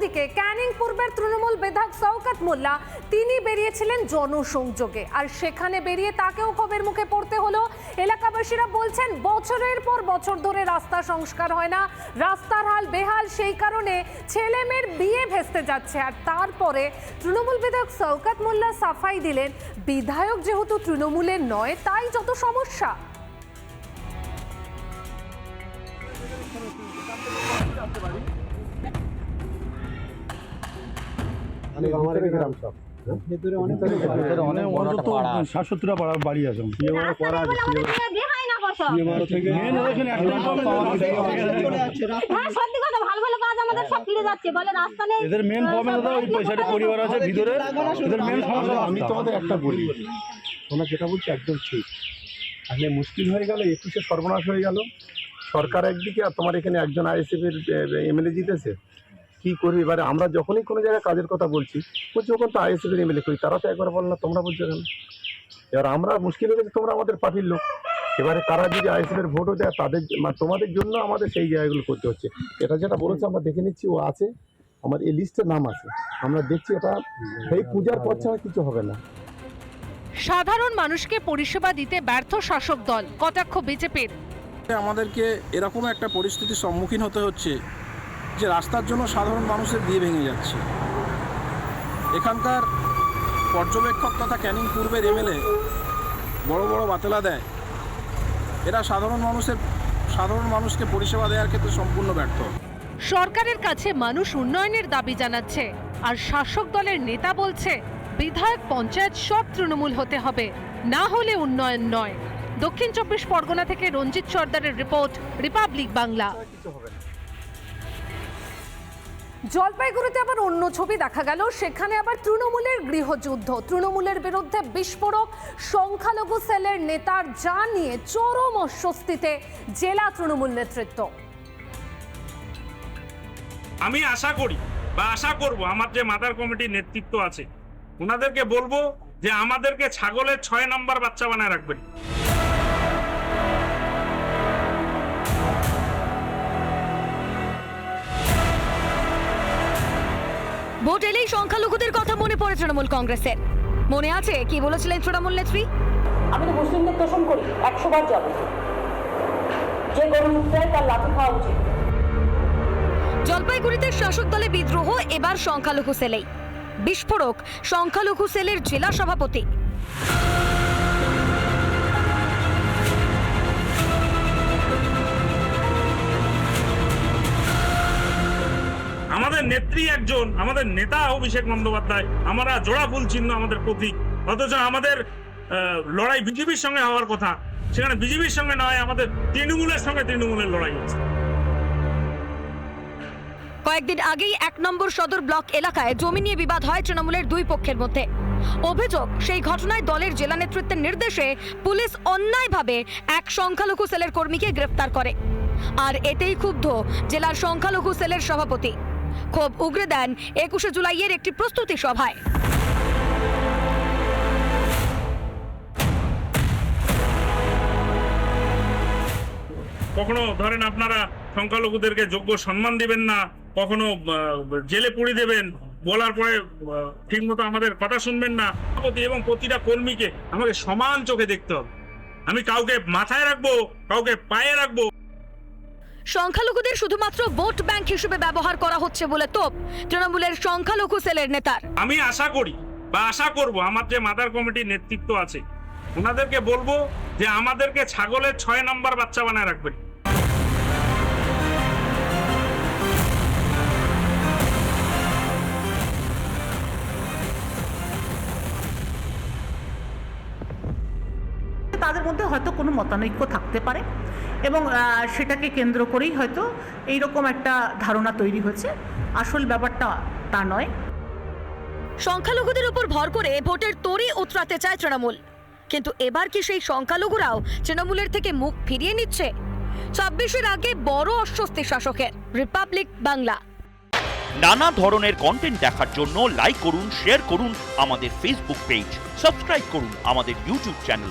অন্যদিকে, ক্যানিং পূর্বের তৃণমূল বিধায়ক শওকত মোল্লা, তিনি বেরিয়েছিলেন জনসংযোগে। আর সেখানে বেরিয়ে তাকেও ক্ষোভের মুখে পড়তে হলো। এলাকাবাসীরা বলছেন, বছরের পর বছর ধরে রাস্তা সংস্কার হয় না, রাস্তার হাল বেহাল, সেই কারণে ছেলে মেয়ের বিয়ে ভেস্তে যাচ্ছে। আর তারপরে তৃণমূল বিধায়ক শওকত মোল্লা সাফাই দিলেন, বিধায়ক যেহেতু তৃণমূলের নয়, তাই যত সমস্যা। আমাদের গ্রাম ভিতরে অনেক অন্তত ষাট সত্তরটা পাড়া বাড়ি আছে। মেন হ্যাঁ সত্যি কথা ভালো ভালো কাজ আমাদের সব ফিরে যাচ্ছে। বলে রাস্তা নেই। এদের মেন প্রবলেম দাদা ওই পয়সাটা পরিবার আছে ভিতরে। এদের মেন সমস্যা আমি তোমাদের একটা বলি। তোমরা যেটা বলছো একদম ঠিক। আসলে মুশকিল হয়ে গেল একুশে সর্বনাশ হয়ে গেল। সরকার একদিকে আর তোমার এখানে একজন আইএসএফ এর এমএলএ জিতেছে। কি করবে? এবারে আমরা যখনই কোনো জায়গায় কাজের কথা বলছি বলছি ওখানে তো আইএসএফ এর এমএলএ করি তারা তো একবার বল না তোমরা বলছো কেন? এবার আমরা মুশকিল হয়ে গেছে তোমরা আমাদের পার্টির লোক। এবারে তারা যদি আইএসএফ এর ভোটও দেয় তাদের মানে তোমাদের জন্য আমাদের সেই জায়গাগুলো করতে হচ্ছে। এটা যেটা বলেছে আমরা দেখে নিচ্ছি ও আছে। আমার এই লিস্টে নাম আছে। আমরা দেখছি এটা এই পূজার পর ছাড়া কিছু হবে না। সাধারণ মানুষকে পরিষেবা দিতে ব্যর্থ শাসক দল কটাক্ষ বিজেপির। আমাদেরকে এরকম একটা পরিস্থিতির সম্মুখীন হতে হচ্ছে। যে রাস্তার জন্য সাধারণ মানুষের বিয়ে ভেঙে যাচ্ছে। এখানকার পর্যবেক্ষক তথা ক্যানিং পূর্বের এমএলএ বড় বড় বাতেলা দেয়। এরা সাধারণ মানুষের, সাধারণ মানুষকে পরিষেবা দেওয়ার ক্ষেত্রে সম্পূর্ণ ব্যর্থ। সরকারের কাছে মানুষ উন্নয়নের দাবি জানাচ্ছে আর শাসক দলের নেতা বলছে, বিধায়ক পঞ্চায়েত সব তৃণমূল হতে হবে, না হলে উন্নয়ন নয়। দক্ষিণ চব্বিশ পরগনা থেকে রঞ্জিত সর্দারের রিপোর্ট, রিপাবলিক বাংলা। জলপাইগুড়িতে আবার অন্য ছবি দেখা গেল। সেখানে আবার তৃণমূলের গৃহযুদ্ধ। তৃণমূলের বিরুদ্ধে বিস্ফোরক সংখ্যালঘু সেলের নেতার যা নিয়ে চরম অস্বস্তিতে জেলা তৃণমূল নেতৃত্ব। আমি আশা করি বা আশা করব, আমার যে মাদার কমিটির নেতৃত্ব আছে ওনাদেরকে বলব যে আমাদেরকে ছাগলের ছয় নম্বর বাচ্চা বানায় রাখবেন। ভোট এলেই সংখ্যালঘুদের কথা মনে পড়ে তৃণমূল কংগ্রেসের। মনে আছে কি বলেছিলেন তৃণমূল নেত্রী? আমি তো মুসলিমদের তোষণ করি একশো বার যাবে। যে গরু তার লাঠি খাওয়া উচিত। জলপাইগুড়িতে শাসক দলে বিদ্রোহ এবার সংখ্যালঘু সেলেই। বিস্ফোরক সংখ্যালঘু সেলের জেলা সভাপতি। আমাদের নেত্রী একজন, আমাদের নেতা অভিষেক বন্দ্যোপাধ্যায়, আমরা জোড়া ফুল চিহ্ন আমাদের প্রতীক। অথচ আমাদের লড়াই বিজেপির সঙ্গে হওয়ার কথা, সেখানে বিজেপির সঙ্গে নয়, আমাদের তৃণমূলের সঙ্গে তৃণমূলের লড়াই হচ্ছে কয়েকদিন আগেই এক নম্বর সদর ব্লক এলাকায় জমি নিয়ে বিবাদ হয় তৃণমূলের দুই পক্ষের মধ্যে। অভিযোগ, সেই ঘটনায় দলের জেলা নেতৃত্বের নির্দেশে পুলিশ অন্যায়ভাবে এক সংখ্যালঘু সেলের কর্মীকে গ্রেফতার করে। আর এতেই ক্ষুব্ধ জেলার সংখ্যালঘু সেলের সভাপতি। ক্ষোভ উগরে দেন একুশে জুলাইয়ের একটি প্রস্তুতি সভায়। কখনো ধরেন আপনারা সংখ্যালঘুদেরকে যোগ্য সম্মান দিবেন না, কখনো জেলে পুড়ে দেবেন, বলার পরে ঠিক মতো আমাদের কথা শুনবেন না। এবং প্রতিটা কর্মীকে আমাকে সমান চোখে দেখতে হবে। আমি কাউকে মাথায় রাখব, কাউকে পায়ে রাখব সংখ্যালঘুদের শুধুমাত্র ভোট ব্যাংক হিসেবে ব্যবহার করা হচ্ছে বলে তোপ তৃণমূলের সংখ্যালঘু সেলের নেতার আমি আশা করি বা আশা করব আমার যে মাদার কমিটির নেতৃত্ব আছে ওনাদেরকে বলব যে আমাদেরকে ছাগলের ছয় নম্বর বাচ্চা বানায় রাখবেন। তাদের মধ্যে হয়তো কোনো মতানৈক্য থাকতে পারে। এবং সেটাকে কেন্দ্র করেই হয়তো এইরকম একটা ধারণা তৈরি হয়েছে। আসল ব্যাপারটা তা নয়। সংখ্যালঘুদের উপর ভর করে ভোটের তরি উতরাতে চায় তৃণমূল। কিন্তু এবার কি সেই সংখ্যালঘুরাও তৃণমূলের থেকে মুখ ফিরিয়ে নিচ্ছে? ছাব্বিশের আগে বড় অস্বস্তি শাসকের রিপাবলিক বাংলা। নানা ধরনের কন্টেন্ট দেখার জন্য লাইক করুন শেয়ার করুন আমাদের ফেসবুক পেজ সাবস্ক্রাইব করুন আমাদের ইউটিউব চ্যানেল